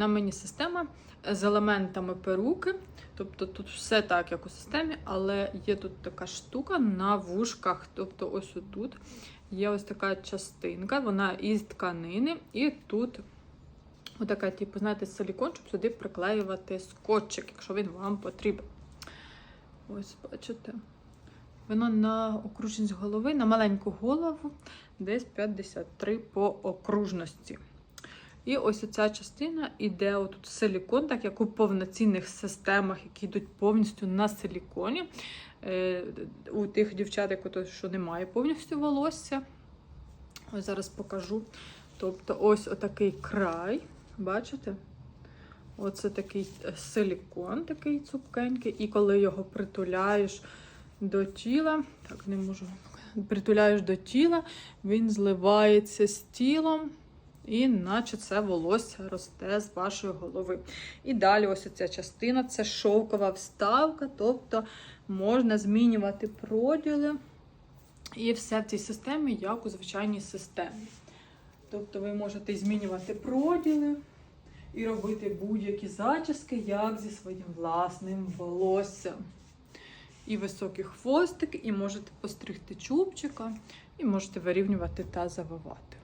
На мені система з елементами перуки. Тобто тут все так, як у системі, але є тут така штука на вушках. Тобто, ось тут є ось така частинка, вона із тканини, і тут отака, типу, знаєте, силікон, щоб сюди приклеювати скотчик, якщо він вам потрібен. Ось, бачите. Воно на окружність голови, на маленьку голову, десь 53 по окружності. І ось ця частина іде отут силікон, так як у повноцінних системах, які йдуть повністю на силіконі. Е, у тих дівчат, що немає повністю волосся. Ось зараз покажу. Тобто, ось отакий край, бачите? Оце такий е, силікон, такий цупкенький, і коли його притуляєш до тіла, так не можу, притуляєш до тіла, він зливається з тілом. І наче це волосся росте з вашої голови. І далі ось ця частина це шовкова вставка, тобто можна змінювати проділи і все в цій системі, як у звичайній системі. Тобто ви можете змінювати проділи і робити будь-які зачіски, як зі своїм власним волоссям. І високий хвостик, і можете постригти чубчика, і можете вирівнювати та завивати.